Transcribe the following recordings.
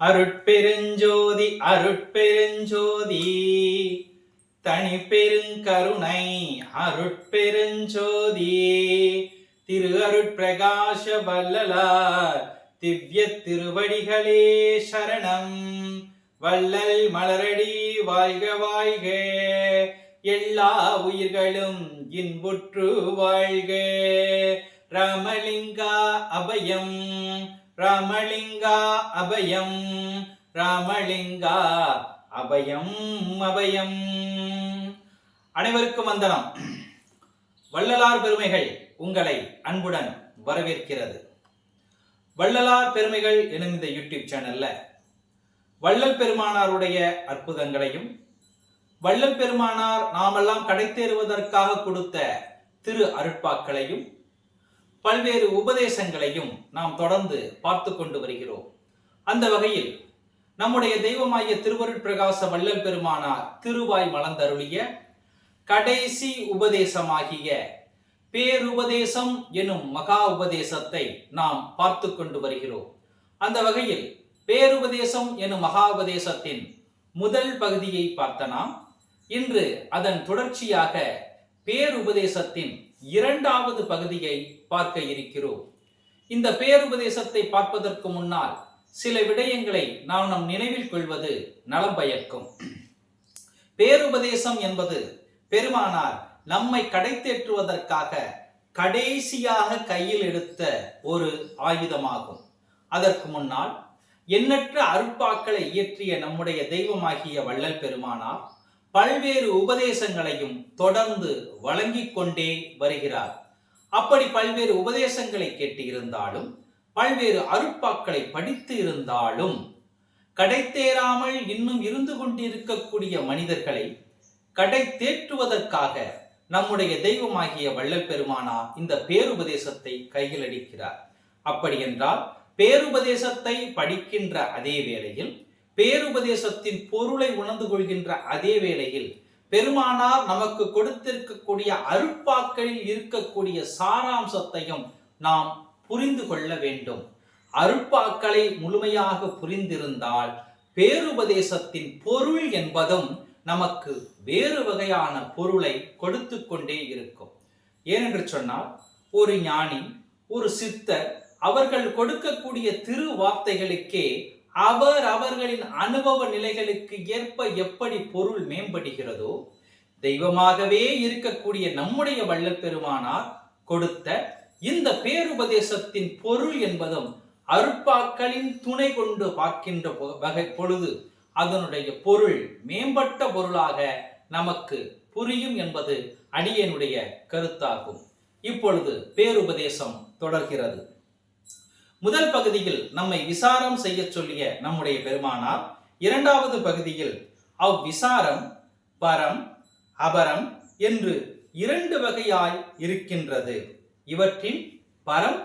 அருட்பெருஞ்சோதி அருட்பெருஞ்சோதி. தனி பெருங்கருணை அருட்பெருஞ்சோதி. திரு அருட்பிரகாச வல்லலார் திவ்ய திருவடிகளே சரணம். வள்ளல் மலரடி வாழ்க வாழ்க. எல்லா உயிர்களும் இன்புற்று வாழ்க. ராமலிங்கா அபயம். ராமலிங்கா அபயம் ராமலிங்கா அபயம் அபயம். அனைவருக்கும் வந்தனம். வள்ளலார் பெருமைகள் உங்களை அன்புடன் வரவேற்கிறது. வள்ளலார் பெருமைகள் எனும் இந்த யூடியூப் சேனல்ல வள்ளல் பெருமானாருடைய அற்புதங்களையும் வள்ளல் பெருமானார் நாமெல்லாம் கடைத்தேறுவதற்காக கொடுத்த திரு அருட்பாக்களையும் பல்வேறு உபதேசங்களையும் நாம் தொடர்ந்து பார்த்து கொண்டு வருகிறோம். அந்த வகையில் நம்முடைய தெய்வமாகிய திருவருட்பிரகாச வள்ளல் பெருமானார் திருவாய் மலர்ந்தருளிய கடைசி உபதேசமாகிய பேருபதேசம் எனும் மகா உபதேசத்தை நாம் பார்த்து கொண்டு வருகிறோம். அந்த வகையில் பேருபதேசம் எனும் மகா உபதேசத்தின் முதல் பகுதியை பார்த்த நாம் இன்று அதன் தொடர்ச்சியாக பேருபதேசத்தின் இரண்டாவது பகுதியை பார்க்க இருக்கிறோம். இந்த பேருபதேசத்தை பார்ப்பதற்கு முன்னால் சில விடயங்களை நாம் நம் நினைவில் கொள்வது நலம் பயக்கும். பேருபதேசம் என்பது பெருமானார் நம்மை கடைத்தேற்றுவதற்காக கடைசியாக கையில் எடுத்த ஒரு ஆயுதமாகும். அதற்கு முன்னால் எண்ணற்ற அருட்பாக்களை இயற்றிய நம்முடைய தெய்வமாகிய வள்ளல் பெருமானார் பல்வேறு உபதேசங்களையும் தொடர்ந்து வழங்கிக் கொண்டே வருகிறார். அப்படி பல்வேறு உபதேசங்களை கேட்டு இருந்தாலும் பல்வேறு அருட்பாக்களை படித்து இருந்தாலும் கடைத்தேறாமல் இன்னும் இருந்து கொண்டிருக்கக்கூடிய மனிதர்களை கடை தேற்றுவதற்காக நம்முடைய தெய்வமாகிய வள்ளல் பெருமானா இந்த பேருபதேசத்தை கையில் அடிக்கிறார். அப்படி என்றால் பேருபதேசத்தை படிக்கின்ற அதே வேளையில் பேருபதேசத்தின் பொருளை உணர்ந்து கொள்கின்ற அதே வேளையில் பெருமானார் நமக்கு கொடுத்திருக்கக்கூடிய அருட்பாக்களில் இருக்கக்கூடிய சாராம்சத்தையும் நாம் புரிந்து கொள்ள வேண்டும். அருட்பாக்களை முழுமையாக புரிந்திருந்தால் பேருபதேசத்தின் பொருள் என்பதும் நமக்கு வேறு வகையான பொருளை கொடுத்து கொண்டே இருக்கும். ஏனென்று சொன்னால் ஒரு ஞானி ஒரு சித்தர் அவர்கள் கொடுக்கக்கூடிய திரு வார்த்தைகளுக்கே அவர் அவர்களின் அனுபவ நிலைகளுக்கு ஏற்ப எப்படி பொருள் மேம்படுகிறதோ தெய்வமாகவே இருக்கக்கூடிய நம்முடைய வல்லப்பெருமானார் கொடுத்த இந்த பேருபதேசத்தின் பொருள் என்பதும் அருட்பாக்களின் துணை கொண்டு பார்க்கின்ற வகை பொழுது அதனுடைய பொருள் மேம்பட்ட பொருளாக நமக்கு புரியும் என்பது அடியனுடைய கருத்தாகும். இப்பொழுது பேருபதேசம் தொடர்கிறது. முதல் பகுதியில் நம்மை விசாரம் செய்ய சொல்லிய நம்முடைய பெருமானார். இரண்டாவது பகுதியில் அவ்விசாரம் பரம் அபரம் என்று இரண்டு வகையாய் இருக்கின்றது. இவற்றின் பரம்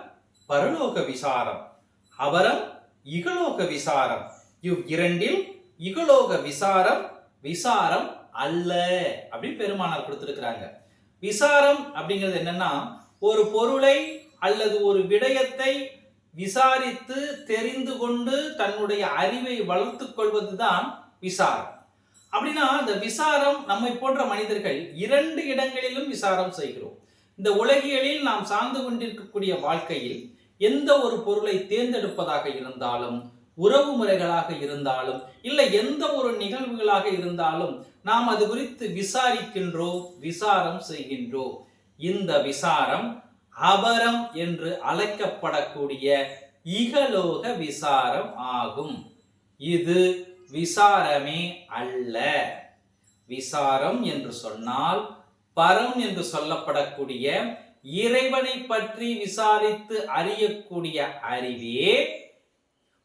பரலோக விசாரம் அபரம் இகலோக விசாரம். இவ் இரண்டில் இகலோக விசாரம் விசாரம் அல்ல அப்படின்னு பெருமானார் கொடுத்திருக்கிறாங்க. விசாரம் அப்படிங்கிறது என்னன்னா ஒரு பொருளை அல்லது ஒரு விடயத்தை விசாரித்து தெரிந்து கொண்டு தன்னுடைய அறிவை வளர்த்து கொள்வதுதான் விசாரம். அப்படின்னா இந்த விசாரம் நம்மை போன்ற மனிதர்கள் இரண்டு இடங்களிலும் விசாரம் செய்கிறோம். இந்த உலகியலில் நாம் சார்ந்து கொண்டிருக்கக்கூடிய வாழ்க்கையில் எந்த ஒரு பொருளை தேர்ந்தெடுப்பதாக இருந்தாலும் உறவு முறைகளாக இருந்தாலும் இல்லை எந்த ஒரு நிகழ்வுகளாக இருந்தாலும் நாம் அது குறித்து விசாரிக்கின்றோம் விசாரம் செய்கின்றோம். இந்த விசாரம் அபரம் என்று அழைக்கப்படக்கூடிய இகலோக விசாரம் ஆகும். இது விசாரமே அல்ல. விசாரம் என்று சொன்னால் பரம் என்று சொல்லப்படக்கூடிய இறைவனை பற்றி விசாரித்து அறியக்கூடிய அறிவே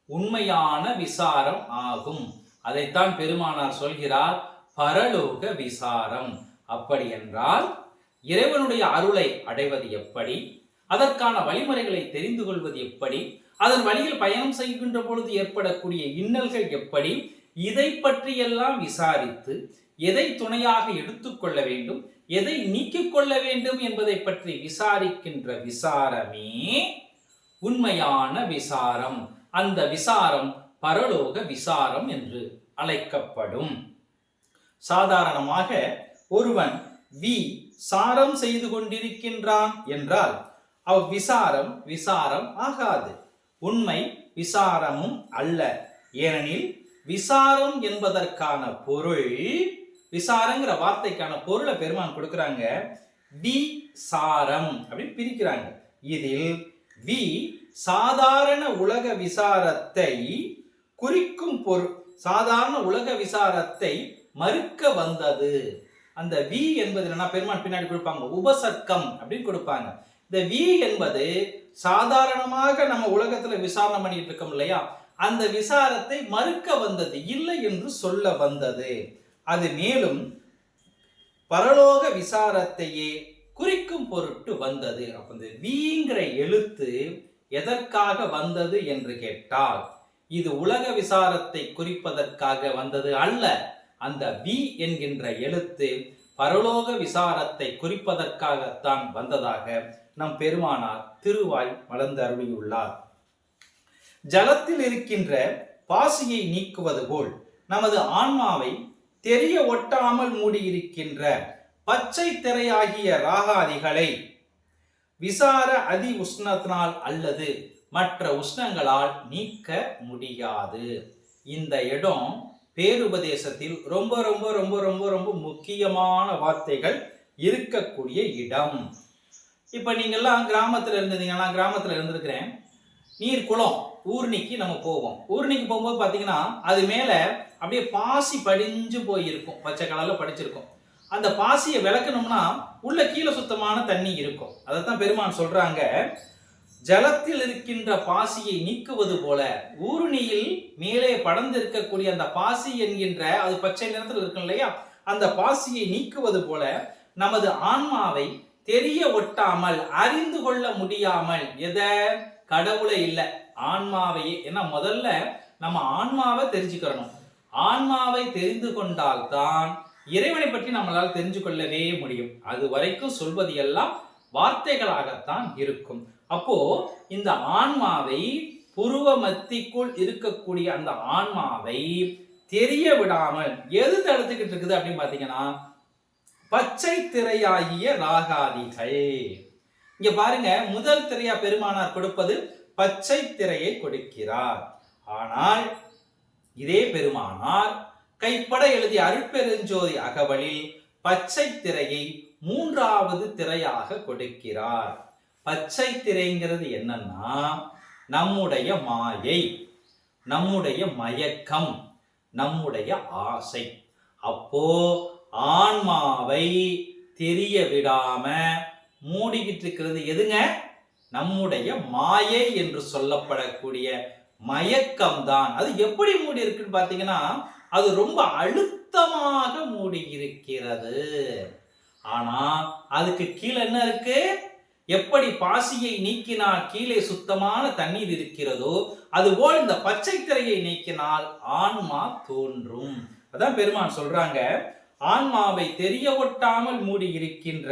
உண்மையான விசாரம் ஆகும். அதைத்தான் பெருமானார் சொல்கிறார் பரலோக விசாரம். அப்படி என்றால் இறைவனுடைய அருளை அடைவது எப்படி? அதற்கான வழிமுறைகளை தெரிந்து கொள்வது எப்படி? அதன் வழியில் பயணம் செய்கின்ற பொழுது ஏற்படக்கூடிய இன்னல்கள் எப்படி? இதை பற்றியெல்லாம் விசாரித்து எதை துணையாக எடுத்துக்கொள்ள வேண்டும்? எதை நீக்கிக் கொள்ள வேண்டும் என்பதை பற்றி விசாரிக்கின்ற விசாரமே உண்மையான விசாரம். அந்த விசாரம் பரலோக விசாரம் என்று அழைக்கப்படும். சாதாரணமாக ஒருவன் வி சாரம் செய்து கொண்டிருக்கின்றான் என்றால் அவ் விசாரம் விசாரம் ஆகாது. உண்மை விசாரமும் அல்ல. ஏனெனில் விசாரம் என்பதற்கான பொருள் விசாரங்கிற வார்த்தைக்கான பொருளை பெருமான் கொடுக்குறாங்க. வி சாரம் அப்படின்னு பிரிக்கிறாங்க. இதில் வி சாதாரண உலக விசாரத்தை குறிக்கும் பொருள் சாதாரண உலக விசாரத்தை மறுக்க வந்தது. அந்த வி என்பது என்னன்னா பெருமான் பின்னாடி கொடுப்பாங்க உபசர்க்கம் அப்படின்னு கொடுப்பாங்க. இந்த வி என்பது சாதாரணமாக நம்ம உலகத்துல விசாரணை பண்ணிட்டு இருக்கோம் இல்லையா? அந்த விசாரத்தை மறுக்க வந்தது இல்லை என்று சொல்ல வந்தது. அது மேலும் பரலோக விசாரத்தையே குறிக்கும் பொருட்டு வந்தது. அப்ப இந்த வீங்கிற எழுத்து எதற்காக வந்தது என்று கேட்டால் இது உலக விசாரத்தை குறிப்பதற்காக வந்தது அல்ல. அந்த வி என்கின்ற எழுத்து பரலோக விசாரத்தை குறிப்பதற்காகத்தான் வந்ததாக நம் பெருமானார் திருவாய் வளர்ந்தருவியுள்ளார் அருளியுள்ளார். ஜலத்தில் இருக்கின்ற பாசியை நீக்குவது போல் நமது ஆன்மாவை தெரிய ஒட்டாமல் மூடியிருக்கின்ற பச்சை திரையாகிய ராகாதிகளை விசார அதி உஷ்ணத்தினால் அல்லது மற்ற உஷ்ணங்களால் நீக்க முடியாது. இந்த இடம் பேருபதேசத்தில் ரொம்ப ரொம்ப ரொம்ப ரொம்ப ரொம்ப முக்கியமான வார்த்தைகள் இருக்கக்கூடிய இடம். இப்போ நீங்கள்லாம் கிராமத்தில் இருந்தீங்கன்னா நான் கிராமத்தில் இருந்திருக்கிறேன். நீர் குளம் ஊர்னிக்கு நம்ம போவோம். ஊர்னிக்கு போகும்போது பார்த்தீங்கன்னா அது மேலே அப்படியே பாசி படிஞ்சு போயிருக்கும். பச்சை கலரில் படிச்சிருக்கும். அந்த பாசியை விளக்கணும்னா உள்ள கீழே சுத்தமான தண்ணி இருக்கும். அதைத்தான் பெருமான் சொல்கிறாங்க ஜலத்தில் இருக்கின்ற பாசியை நீக்குவது போல ஊருணியில் மேலே படர்ந்து இருக்கக்கூடிய அந்த பாசி என்கின்ற அது பச்சை நிறத்தில் இருக்கும் இல்லையா? அந்த பாசியை நீக்குவது போல நமது ஆன்மாவை தெரிய ஒட்டாமல் அறிந்து கொள்ள முடியாமல் எதை? கடவுளை இல்லை. ஆன்மாவையே. ஏன்னா முதல்ல நம்ம ஆன்மாவை தெரிஞ்சுக்கிறணும். ஆன்மாவை தெரிந்து கொண்டால்தான் இறைவனை பற்றி நம்மளால் தெரிஞ்சு கொள்ளவே முடியும். அது வரைக்கும் சொல்வது எல்லாம் வார்த்தைகளாகத்தான் இருக்கும். அப்போ இந்த ஆன்மாவை புருவ மத்திக்குள் இருக்கக்கூடிய அந்த ஆன்மாவை தெரிய விடாமல் எது தடுத்துக்கிட்டு இருக்குது அப்படின்னு பார்த்தீங்கன்னா பச்சை திரையாகிய ராகாதிகள். இங்க பாருங்க முதல் திரையா பெருமானார் கொடுப்பது பச்சை திரையை கொடுக்கிறார். ஆனால் இதே பெருமானார் கைப்பட எழுதிய அருட்பெருஞ்சோதி அகவலில் பச்சை திரையை மூன்றாவது திரையாக கொடுக்கிறார். பச்சை திரைங்கிறது என்னன்னா நம்முடைய மாயை நம்முடைய மயக்கம் நம்முடைய ஆசை. அப்போ ஆன்மாவை தெரிய விடாம மூடிக்கிட்டு இருக்கிறது எதுங்க? நம்முடைய மாயை என்று சொல்லப்படக்கூடிய மயக்கம் தான் அது எப்படி மூடி இருக்குன்னு பார்த்தீங்கன்னா அது ரொம்ப அழுத்தமாக மூடி இருக்கிறது. ஆனா அதுக்கு கீழே என்ன இருக்கு? எப்படி பாசியை நீக்கினால் கீழே சுத்தமான தண்ணீர் இருக்கிறதோ அதுபோல் இந்த பச்சை திரையை நீக்கினால் ஆன்மா தோன்றும். அதான் பெருமான் சொல்றாங்க ஆன்மாவை தெரிய ஒட்டாமல் மூடி இருக்கின்ற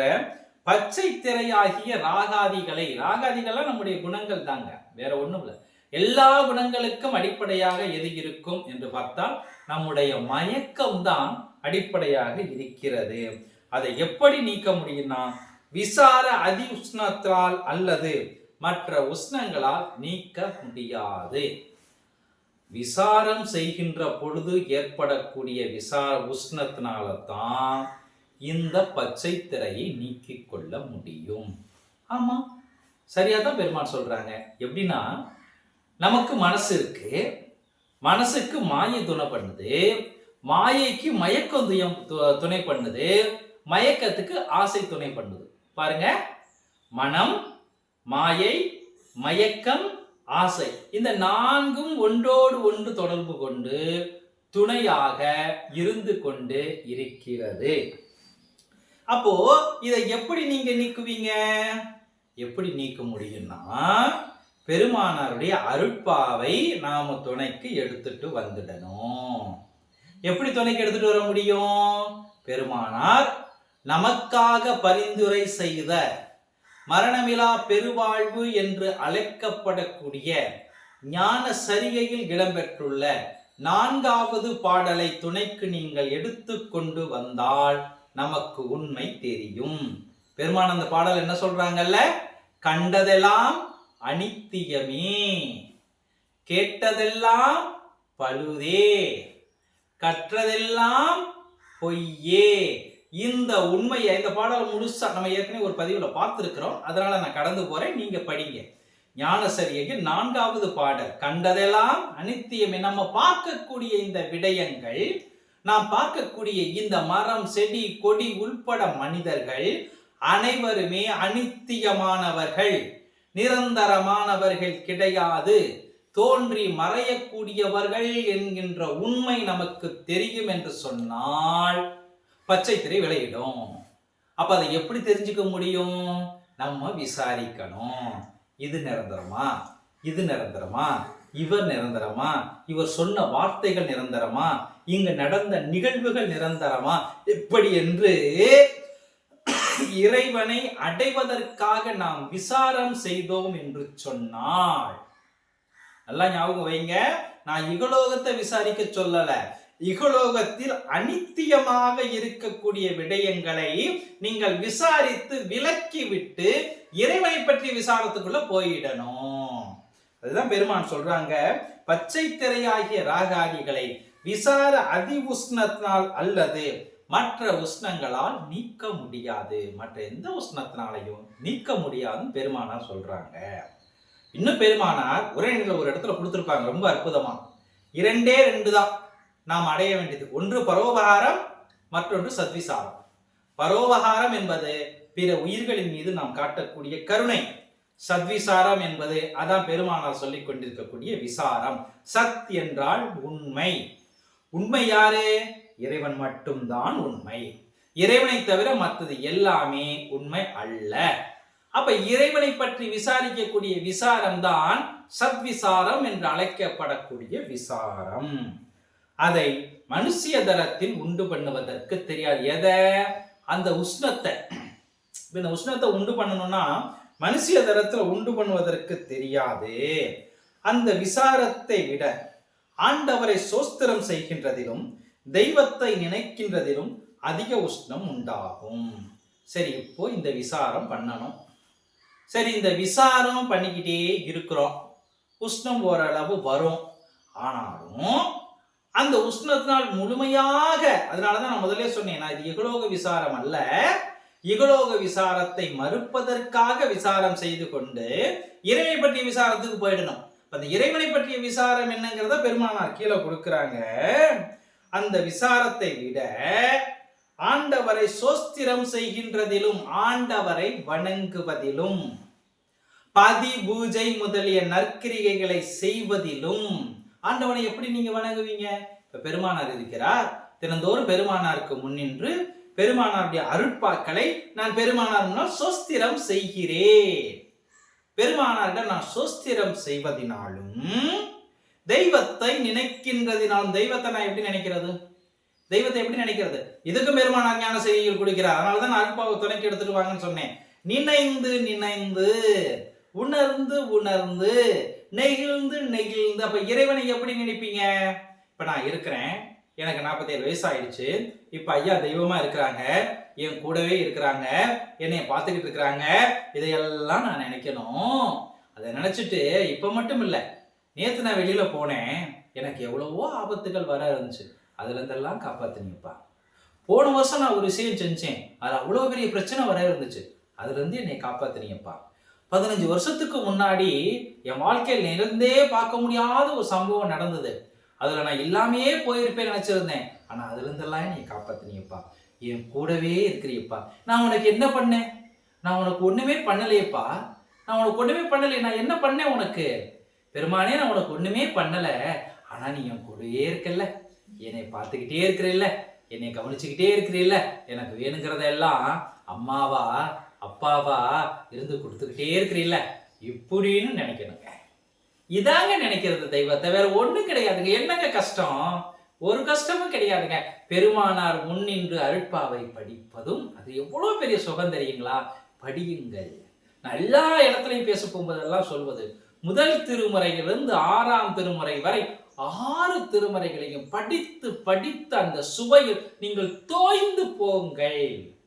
பச்சை திரையாகிய ராகாதிகளை ராகாதிகள்லாம் நம்முடைய குணங்கள் தாங்க வேற ஒண்ணும் இல்லை. எல்லா குணங்களுக்கும் அடிப்படையாக எது இருக்கும் என்று பார்த்தால் நம்முடைய மயக்கம்தான் அடிப்படையாக இருக்கிறது. அதை எப்படி நீக்க முடியும்னா விசார அதி உஷ்ணத்தால் அல்லது மற்ற உஷ்ணங்களால் நீக்க முடியாது. விசாரம் செய்கின்ற பொழுது ஏற்படக்கூடிய விசார உஷ்ணத்தினால தான் இந்த பச்சை திரையை நீக்கிக் கொள்ள முடியும். ஆமாம் சரியாக தான் பெருமான் சொல்கிறாங்க எப்படின்னா நமக்கு மனசு இருக்கு. மனசுக்கு மாயை துணை பண்ணுது. மாயைக்கு மயக்கம் துயம் து- துணை பண்ணுது மயக்கத்துக்கு ஆசை துணை பண்ணுது. பாருங்க. மனம் மாயை மயக்கம் ஆசை. இந்த நான்கும் ஒன்றோடு ஒன்று தொடர்பு கொண்டு துணையாக இருந்து கொண்டு இருக்கிறது. அப்போ இதை எப்படி நீங்க நீக்குவீங்க? எப்படி நீக்க முடியும்னா பெருமானாருடைய அருட்பாவை நாம துணைக்கு எடுத்துட்டு வந்துடணும். எப்படி துணைக்கு எடுத்துட்டு வர முடியும்? பெருமானார் நமக்காக பரிந்துரை செய்த மரணமிலா பெருவாழ்வு என்று அழைக்கப்படக்கூடிய ஞான சரிகையில் இடம்பெற்றுள்ள நான்காவது பாடலை துணைக்கு நீங்கள் எடுத்துக்கொண்டு வந்தால் நமக்கு உண்மை தெரியும். பெருமான் அந்த பாடல் என்ன சொல்றாங்கல்ல? கண்டதெல்லாம் அனித்தியமே. கேட்டதெல்லாம் பழுதே. கற்றதெல்லாம் பொய்யே. இந்த உண்மையை இந்த பாடல் முழுசா நம்ம ஏற்கனவே ஒரு பதிவுல பார்த்துருக்கிறோம். அதனால நான் கடந்து போறேன். நீங்க படிங்க. ஞானசரியைக்கு நான்காவது பாடல். கண்டதெல்லாம் அனித்தியமே. நம்ம பார்க்கக்கூடிய இந்த விடயங்கள் நாம் பார்க்கக்கூடிய இந்த மரம் செடி கொடி உள்பட மனிதர்கள் அனைவருமே அனித்தியமானவர்கள். நிரந்தரமானவர்கள் கிடையாது. தோன்றி மறையக்கூடியவர்கள் என்கின்ற உண்மை நமக்கு தெரியும் என்று சொன்னால் பச்சை திரை விளையிடும். அப்ப அதை எப்படி தெரிஞ்சுக்க முடியும்? நம்ம விசாரிக்கணும். இது நிரந்தரமா? இது நிரந்தரமா? இவர் நிரந்தரமா? இவர் சொன்ன வார்த்தைகள் நிரந்தரமா? இங்கு நடந்த நிகழ்வுகள் நிரந்தரமா? எப்படி என்று இறைவனை அடைவதற்காக நாம் விசாரம் செய்தோம் என்று சொன்னால் நல்லா ஞாபகம் வைங்க. நான் இகலோகத்தை விசாரிக்க சொல்லலை. இகலோகத்தில் அனித்தியமாக இருக்கக்கூடிய விடயங்களை நீங்கள் விசாரித்து விலக்கி விட்டு இறைவனை பற்றிய விசாரத்துக்குள்ள போயிடணும். அதுதான் பெருமான் சொல்றாங்க. பச்சை திரையாகிய ராகாதிகளை விசார அதி உஷ்ணத்தினால் அல்லது மற்ற உஷ்ணங்களால் நீக்க முடியாது. மற்ற எந்த உஷ்ணத்தினாலையும் நீக்க முடியாதுன்னு பெருமானார் சொல்றாங்க. இன்னும் பெருமானார் உரைநடையில் ஒரு இடத்துல கொடுத்துருப்பாங்க. ரொம்ப அற்புதமா. இரண்டே ரெண்டு தான் நாம் அடைய வேண்டியது. ஒன்று பரோபகாரம் மற்றொன்று சத்விசாரம். பரோபகாரம் என்பது பிற உயிர்களின் மீது நாம் காட்டக்கூடிய கருணை. சத்விசாரம் என்பது அதான் பெருமானார் சொல்லிக் கொண்டிருக்கக்கூடிய விசாரம். சத் என்றால் உண்மை. உண்மை யாரு? இறைவன் மட்டும்தான் உண்மை. இறைவனை தவிர மற்றது எல்லாமே உண்மை அல்ல. அப்ப இறைவனை பற்றி விசாரிக்கக்கூடிய விசாரம் தான் சத்விசாரம் என்று அழைக்கப்படக்கூடிய விசாரம். அதை மனுஷிய தரத்தில் உண்டு பண்ணுவதற்கு தெரியாது. எதை? அந்த உஷ்ணத்தை. இந்த உஷ்ணத்தை உண்டு பண்ணணும்னா மனுஷிய தரத்துல உண்டு பண்ணுவதற்கு தெரியாது. அந்த விசாரத்தை விட ஆண்டவரை சோஸ்திரம் செய்கின்றதிலும் தெய்வத்தை நினைக்கின்றதிலும் அதிக உஷ்ணம் உண்டாகும். சரி இப்போ இந்த விசாரம் பண்ணணும். சரி இந்த விசாரம் பண்ணிக்கிட்டே இருக்கிறோம். உஷ்ணம் ஓரளவு வரும். ஆனாலும் அந்த உஷ்ணத்தினால் முழுமையாக அதனாலதான் நான் முதல்ல சொன்னேன் நான் இது இகலோக விசாரம் அல்ல. இகலோக விசாரத்தை மறுப்பதற்காக விசாரம் செய்து கொண்டு இறைவை பற்றிய விசாரத்துக்கு போயிடணும். அந்த இறைவனை பற்றிய விசாரம் என்னங்கிறத பெருமானார் கீழே கொடுக்குறாங்க. அந்த விசாரத்தை விட ஆண்டவரை சோஸ்திரம் செய்கின்றதிலும் ஆண்டவரை வணங்குவதிலும் பதி பூஜை முதலிய நற்கிரிகைகளை செய்வதிலும் ஆண்டவனை எப்படி நீங்க வணங்குவீங்க? இப்ப பெருமானார் இருக்கிறார். தினந்தோறும் பெருமானாருக்கு முன்னின்று பெருமானாருடைய அருட்பாக்களை நான் பெருமானார் முன்னால் சோஸ்திரம் செய்கிறேன். பெருமானாரிடம் நான் சொஸ்திரம் செய்வதினாலும் தெய்வத்தை நினைக்கின்றதினாலும் தெய்வத்தை நான் எப்படி நினைக்கிறது? தெய்வத்தை எப்படி நினைக்கிறது? இதுக்கும் பெருமானார் ஞான செய்திகள் கொடுக்கிறார். அதனால தான் நான் அருட்பாவை துணைக்கு எடுத்துட்டு வாங்கன்னு சொன்னேன். நினைந்து நினைந்து உணர்ந்து உணர்ந்து நெகிழ்ந்து நெகிழ்ந்து. அப்ப இறைவனை எப்படி நினைப்பீங்க? இப்ப நான் இருக்கிறேன். எனக்கு நாற்பத்தேழு வயசு ஆயிடுச்சு இப்ப ஐயா தெய்வமா இருக்கிறாங்க. என் கூடவே இருக்கிறாங்க. என்னைய பார்த்துக்கிட்டு இருக்கிறாங்க. இதையெல்லாம் நான் நினைக்கணும். அதை நினைச்சிட்டு இப்ப மட்டும் இல்லை நேத்து நான் வெளியில போனேன். எனக்கு எவ்வளவோ ஆபத்துகள் வர இருந்துச்சு. அதுல இருந்தெல்லாம் காப்பாத்தினிப்பா போன வருஷம் நான் ஒரு விஷயம் செஞ்சேன். அது அவ்வளோ பெரிய பிரச்சனை வர இருந்துச்சு. அதுல இருந்து என்னை காப்பாத்தினியப்பா பதினஞ்சு வருஷத்துக்கு முன்னாடி என் வாழ்க்கையில் இருந்தே பார்க்க முடியாத ஒரு சம்பவம் நடந்தது. அதுல நான் இல்லாமையே போயிருப்பேன் நினைச்சிருந்தேன். ஆனா அதுல இருந்தெல்லாம் நீ காப்பாத்தினியப்பா. என் கூடவே இருக்கிறியப்பா. நான் உனக்கு என்ன பண்ணேன்? நான் உனக்கு ஒண்ணுமே பண்ணலையேப்பா. நான் உனக்கு ஒண்ணுமே பண்ணலையே. நான் என்ன பண்ணேன் உனக்கு? பெருமானே நான் உனக்கு ஒண்ணுமே பண்ணல. ஆனா நீ என் கூடவே இருக்கல்ல. என்னை பார்த்துக்கிட்டே இருக்கிறில்ல. என்னை கவனிச்சுக்கிட்டே இருக்கிறில்ல. எனக்கு வேணுங்கிறதெல்லாம் அம்மாவா அப்பாவா இருந்து கொடுத்துக்கிட்டே இருக்கிறீல்ல? இப்படின்னு நினைக்கணுங்க இதாங்க நினைக்கிறது தெய்வத்தை. வேற ஒண்ணும் கிடையாதுங்க. என்னங்க கஷ்டம்? ஒரு கஷ்டமும் கிடையாதுங்க. பெருமானார் முன்னின்று அருட்பாவை படிப்பதும் அது எவ்வளவு பெரிய சுகம் தெரியுங்களா? படியுங்கள். நான் எல்லா இடத்துலையும் பேச போகும்போதெல்லாம் சொல்வது முதல் திருமுறையிலிருந்து ஆறாம் திருமுறை வரை ஆறு திருமறைகளையும் படித்து படித்து அந்த சுவையில் நீங்கள் தோய்ந்து போங்கள்.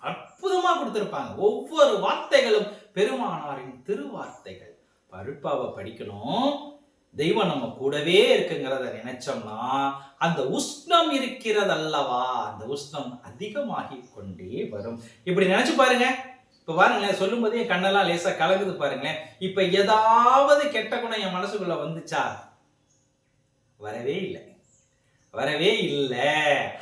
அற்புதமாக கொடுத்துருப்பாங்க. ஒவ்வொரு வார்த்தைகளும் பெருமானாரின் திருவார்த்தைகள். பருப்பாவை படிக்கணும். தெய்வம் நம்ம கூடவே இருக்குங்கிறத நினைச்சோம்னா அந்த உஷ்ணம் இருக்கிறது அல்லவா அந்த உஷ்ணம் அதிகமாகி கொண்டே வரும். இப்படி நினைச்சு பாருங்க. இப்ப பாருங்களேன் சொல்லும் போதே கண்ணெல்லாம் லேசா கலங்குது பாருங்களேன். இப்ப ஏதாவது கெட்ட குணம் என் மனசுக்குள்ள வந்துச்சா? வரவே இல்லை. வரவே இல்லை.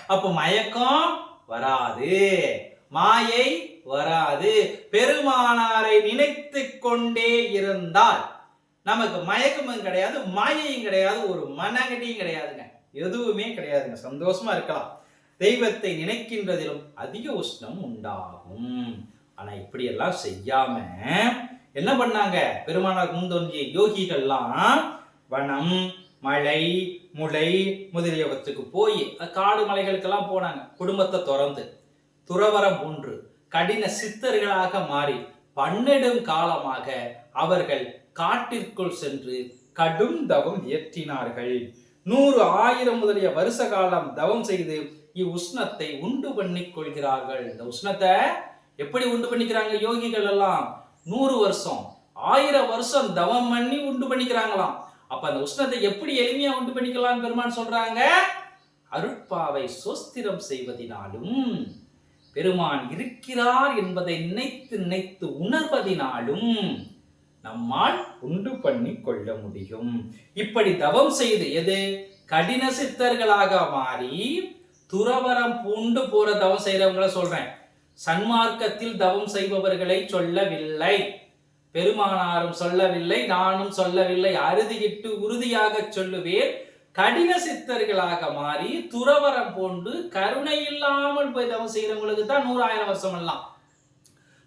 அப்போ மயக்கம் வராது. மாயை வராது. பெருமானாரை நினைத்து கொண்டே இருந்தால் நமக்கு மயக்கமும் கிடையாது மாயையும் கிடையாது ஒரு மனகடியும் கிடையாதுங்க. எதுவுமே கிடையாதுங்க. சந்தோஷமா இருக்கலாம். தெய்வத்தை நினைக்கின்றதிலும் அதிக உஷ்ணம் உண்டாகும். ஆனா இப்படியெல்லாம் செய்யாம என்ன பண்ணாங்க? பெருமானார் முந்தோன்றிய யோகிகள்லாம் வனம் மலை முளை முதலியவற்றுக்கு போய் காடு மலைகளுக்கெல்லாம் போனாங்க. குடும்பத்தை திறந்து. துறவரம் ஒன்று. கடின சித்தர்களாக மாறி பன்னெடும் காலமாக அவர்கள் காட்டிற்குள் சென்று கடும் தவம் இயற்றினார்கள். நூறு ஆயிரம் முதலிய வருஷ காலம் தவம் செய்து இவ்வுஷ்ணத்தை உண்டு பண்ணிக் கொள்கிறார்கள். இந்த உஷ்ணத்தை எப்படி உண்டு பண்ணிக்கிறாங்க யோகிகள் எல்லாம்? நூறு வருஷம் ஆயிரம் வருஷம் தவம் பண்ணி உண்டு பண்ணிக்கிறாங்களாம். அப்ப அந்த உஷ்ணத்தை எப்படி எளிமையா உண்டு பண்ணிக்கலாம் பெருமான் சொல்றாங்க? அருட்பாவை சோஸ்திரம் செய்வதினாலும் பெருமான் இருக்கிறார் என்பதை நினைத்து நினைத்து உணர்வதினாலும் நம்மால் உண்டு பண்ணி கொள்ள முடியும். இப்படி தவம் செய்து எது? கடின சித்தர்களாக மாறி துறவரம் பூண்டு போற தவம் செய்யறவங்களை சொல்றேன். சன்மார்க்கத்தில் தவம் செய்பவர்களை சொல்லவில்லை. பெருமானாரும் சொல்லவில்லை நானும் சொல்லவில்லை. அறுதியிட்டு உறுதியாக சொல்லுவேன். கடின சித்தர்களாக மாறி துறவரம் போன்று கருணை இல்லாமல் போய் தவம் செய்யறவங்களுக்கு தான் நூறாயிரம் வருஷம் எல்லாம்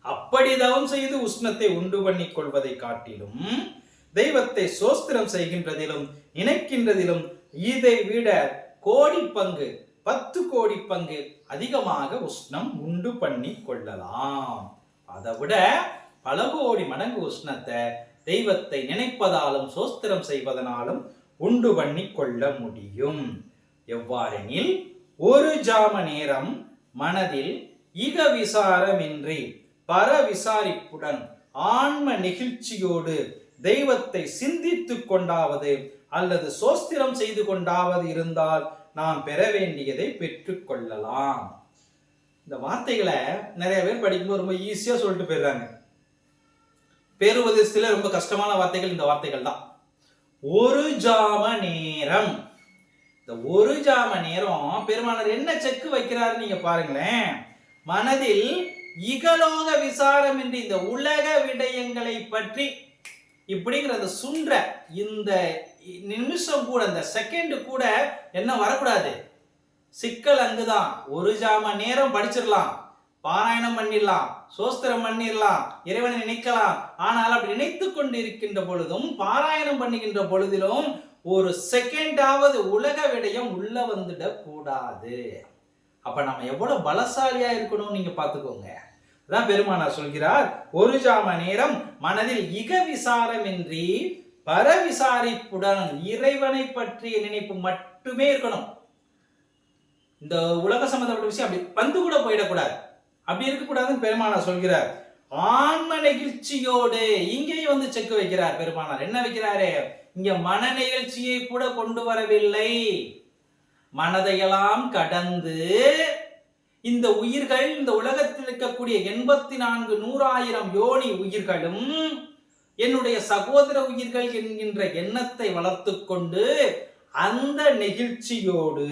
அப்படி தவம் செய்து உஷ்ணத்தை உண்டு பண்ணி கொள்வதை காட்டிலும் தெய்வத்தை சோஸ்திரம் செய்கின்றதிலும் இணைக்கின்றதிலும் இதை விட கோடி பங்கு பத்து கோடி பங்கு அதிகமாக உஷ்ணம் உண்டு பண்ணி கொள்ளலாம். அதை விட பல கோடி மடங்கு உஷ்ணத்தை தெய்வத்தை நினைப்பதாலும் சோஸ்திரம் செய்வதனாலும் உண்டு பண்ணி கொள்ள முடியும். எவ்வாறெனில் ஒரு ஜாம நேரம் மனதில் இக விசாரமின்றி பர விசாரிப்புடன் ஆன்ம நெகிழ்ச்சியோடு தெய்வத்தை சிந்தித்து கொண்டாவது அல்லது சோஸ்திரம் செய்து கொண்டாவது இருந்தால் நாம் பெற வேண்டியதை பெற்றுக்கொள்ளலாம் இந்த வார்த்தைகளை நிறைய பேர் படிக்கும்போது ரொம்ப ஈஸியாக சொல்லிட்டு போயிடுறாங்க. பேருபதேசத்துல ரொம்ப கஷ்டமான வார்த்தைகள் இந்த வார்த்தைகள் தான் ஒரு ஜாம நேரம். இந்த ஒரு ஜாம நேரம் பெருமானர் என்ன செக்கு வைக்கிறாரு நீங்க பாருங்களேன். மனதில் இகலோக விசாரம் என்று இந்த உலக விடயங்களை பற்றி இப்படிங்கிறத சுன்ற இந்த நிமிஷம் கூட இந்த செகண்ட் கூட என்ன வரக்கூடாது? சிக்கல் அங்குதான். ஒரு ஜாம நேரம் படிச்சிடலாம். பாராயணம் பண்ணிடலாம் சோஸ்திரம் பண்ணிடலாம் இறைவனை நினைக்கலாம். ஆனால் அப்படி நினைத்து கொண்டு இருக்கின்ற பொழுதும் பாராயணம் பண்ணுகின்ற பொழுதிலும் ஒரு செகண்டாவது உலக விடயம் உள்ள வந்துட கூடாது. அப்ப நம்ம எவ்வளவு பலசாலியா இருக்கணும் நீங்க பாத்துக்கோங்க அதான் பெருமானார் சொல்கிறார் ஒரு ஜாம நேரம் மனதில் இக விசாரமின்றி பர விசாரிப்புடன் இறைவனை பற்றிய நினைப்பு மட்டுமே இருக்கணும். இந்த உலக சம்பந்தப்பட்ட விஷயம் அப்படி வந்து கூட போயிடக்கூடாது அப்படி இருக்கக்கூடாதுன்னு பெருமானார் சொல்கிறார். ஆன்ம நெகிழ்ச்சியோடு இங்கேயும் வந்து செக் வைக்கிறார் பெருமானார். என்ன வைக்கிறாரு? இங்க மன நிகழ்ச்சியை கூட கொண்டு வரவில்லை. மனதையெல்லாம் கடந்து இந்த உயிர்கள் இந்த உலகத்தில் இருக்கக்கூடிய எண்பத்தி நான்கு நூறாயிரம் யோனி உயிர்களும் என்னுடைய சகோதர உயிர்கள் என்கின்ற எண்ணத்தை வளர்த்து கொண்டு அந்த நெகிழ்ச்சியோடு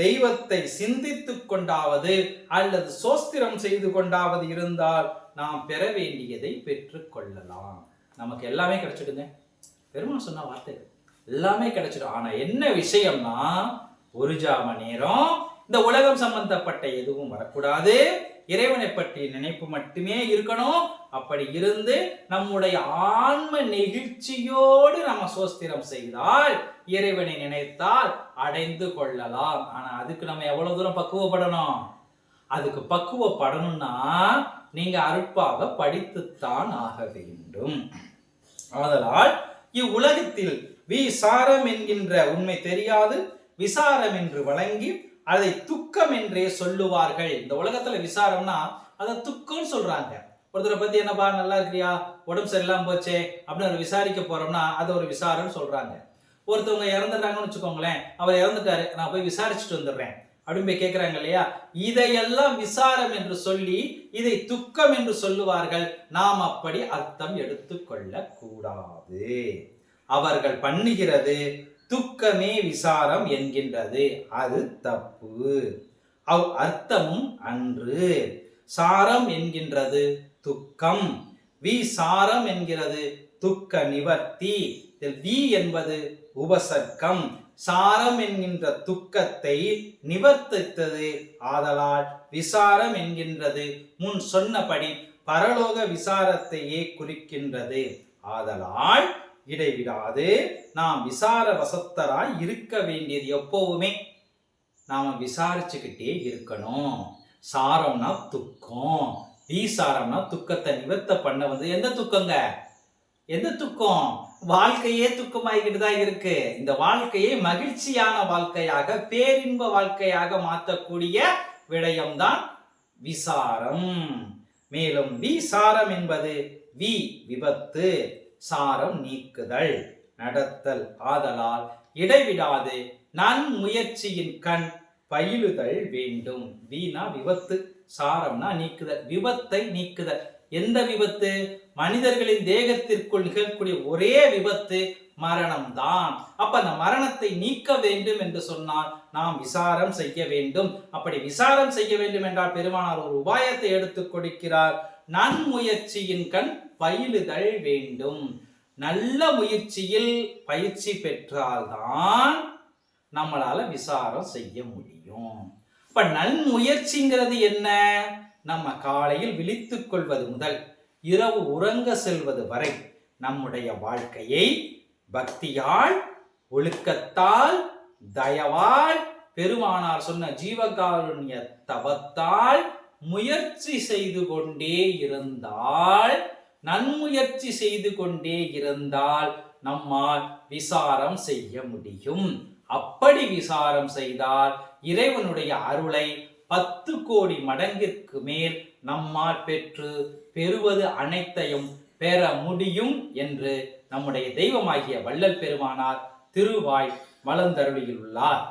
தெய்வத்தை சிந்தித்து கொண்டாவது அல்லது சோஸ்திரம் செய்து கொண்டாவது இருந்தால் நாம் பெற வேண்டியதை பெற்றுக்கொள்ளலாம் நமக்கு எல்லாமே கிடைச்சிடுங்க. பெருமாள் சொன்ன வார்த்தை எல்லாமே கிடைச்சிடும். ஆனா என்ன விஷயம்னா ஒரு ஜாம நேரம் இந்த உலகம் சம்பந்தப்பட்ட எதுவும் வரக்கூடாது. இறைவனை பற்றிய நினைப்பு மட்டுமே இருக்கணும். அப்படி இருந்து நம்முடைய ஆன்ம நெகிழ்ச்சியோடு நம்ம சோஸ்திரம் செய்தால் இறைவனை நினைத்தால் அடைந்து கொள்ளலாம். ஆனா அதுக்கு நம்ம எவ்வளவு தூரம் பக்குவப்படணும்? அதுக்கு பக்குவப்படணும்னா நீங்க அருட்பாவை படித்துத்தான் ஆக வேண்டும். ஆதலால் இவ்வுலகத்தில் விசாரம் என்கின்ற உண்மை தெரியாது. விசாரம் என்று வழங்கி அதை துக்கம் என்றே சொல்லுவார்கள். இந்த உலகத்துல விசாரம்னா அதை துக்கம்னு சொல்றாங்க. ஒருத்தரை பத்தி என்னப்பா நல்லா இருக்கிறியா? உடம்பு சரியில்லாம போச்சே? அப்படின்னு விசாரிக்க போறோம்னா அது ஒரு விசாரம்னு சொல்றாங்க. ஒருத்தவங்க இறந்துட்டாங்கன்னு வச்சுக்கோங்களேன் அவர் இறந்துட்டாரு நான் போய் விசாரிச்சுட்டு வந்துடுறேன். அப்படின்னு போய் கேட்கிறாங்க இல்லையா? இதையெல்லாம் விசாரம் என்று சொல்லி இதை துக்கம் என்று சொல்லுவார்கள். நாம் அப்படி அர்த்தம் எடுத்துக்கொள்ள கூடாது அவர்கள் பண்ணுகிறது துக்கமே விசாரம் என்கின்றது. அது தப்பு. அவ் அர்த்தமும் அன்று. சாரம் என்கின்றது துக்கம். வி சாரம் என்கிறது துக்க நிவர்த்தி. இதில் வி என்பது உபசர்க்கம். சாரம் என்கின்ற துக்கத்தை நிவர்த்தித்தது ஆதலால் விசாரம் என்கின்றது. முன் சொன்னபடி பரலோக விசாரத்தையே குறிக்கின்றது. ஆதலால் இடைவிடாது. நாம் விசார வசத்தராய் இருக்க வேண்டியது எப்பவுமே. நாம விசாரிச்சுக்கிட்டே இருக்கணும். சாரம்னா துக்கம். வீசாரம்னா துக்கத்தை நிவர்த்த பண்ண வந்து எந்த துக்கங்க? எந்த துக்கம்? வாழ்க்கையே துக்கமாகிக்கிட்டு தான் இருக்கு. இந்த வாழ்க்கையை மகிழ்ச்சியான வாழ்க்கையாக பேரின்ப வாழ்க்கையாக மாற்றக்கூடிய விடயம்தான் விசாரம். மேலும் விசாரம் என்பது வி விபத்து. சாரம் நீக்குதல். நடத்தல் ஆதலால் இடைவிடாது நன்முயற்சியின் கண். பயிலுதல் வேண்டும். வீணா விபத்து. சாரம்னா நீக்குதல். விபத்தை நீக்குதல். எந்த விபத்து? மனிதர்களின் தேகத்திற்குள் நிகழக்கூடிய ஒரே விபத்து மரணம்தான். அப்ப அந்த மரணத்தை நீக்க வேண்டும் என்று சொன்னால் நாம் விசாரம் செய்ய வேண்டும். அப்படி விசாரம் செய்ய வேண்டும் என்றால் பெருமானார் ஒரு உபாயத்தை எடுத்துக் கொடுக்கிறார். நன்முயற்சியின் கண் பயிலுதல் வேண்டும். நல்ல முயற்சியில் பயிற்சி பெற்றால்தான் நம்மளால விசாரம் செய்ய முடியும். இப்ப நன்முயற்சிங்கிறது என்ன? நம்ம காலையில் விழித்துக் கொள்வது முதல் இரவு உறங்க செல்வது வரை நம்முடைய வாழ்க்கையை பக்தியால் ஒழுக்கத்தால் தயவால் பெருமானார் சொன்ன ஜீவகாருண்ய தவத்தால் முயற்சி செய்து கொண்டே இருந்தால் நன்முயற்சி செய்து கொண்டே இருந்தால் நம்மால் விசாரம் செய்ய முடியும். அப்படி விசாரம் செய்தால் இறைவனுடைய அருளை பத்து கோடி மடங்கிற்கு மேல் நம்மால் பெற்று பெறுவது அனைத்தையும் பெற முடியும் என்று நம்முடைய தெய்வமாகிய வள்ளல் பெருமானார் திருவாய் வளந்தருளியுள்ளார்.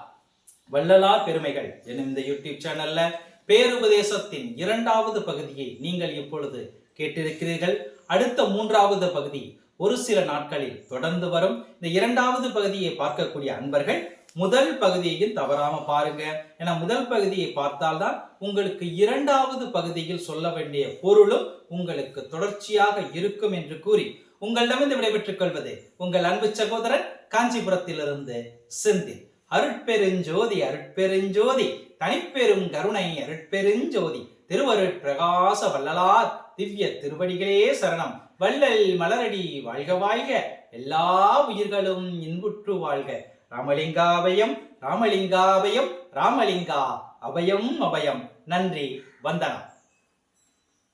வள்ளலா வள்ளலார் பெருமைகள் எனும் இந்த யூடியூப் சேனல்ல பேருபதேசத்தின் இரண்டாவது பகுதியை நீங்கள் இப்பொழுது கேட்டிருக்கிறீர்கள். அடுத்த மூன்றாவது பகுதி ஒரு சில நாட்களில் தொடர்ந்து வரும். இந்த இரண்டாவது பகுதியை பார்க்கக்கூடிய அன்பர்கள் முதல் பகுதியையும் தவறாம பாருங்க. ஏன்னா முதல் பகுதியை பார்த்தால்தான் உங்களுக்கு இரண்டாவது பகுதியில் சொல்ல வேண்டிய பொருளும் உங்களுக்கு தொடர்ச்சியாக இருக்கும் என்று கூறி உங்களிடமிருந்து விடைபெற்றுக் கொள்வது உங்கள் அன்பு சகோதரன் காஞ்சிபுரத்திலிருந்து செந்தில். அருட்பெருஞ்சோதி அருட்பெருஞ்சோதி தனிப்பெரும் கருணை அருட்பெருஞ்சோதி. திருவருட் பிரகாச வள்ளலார் திவ்ய திருவடிகளே சரணம். வள்ளல் மலரடி வாழ்க வாழ்க. எல்லா உயிர்களும் இன்புற்று வாழ்க. ராமலிங்காபயம் ராமலிங்காபயம் ராமலிங்கா அபயம் அபயம் நன்றி வந்தனம்.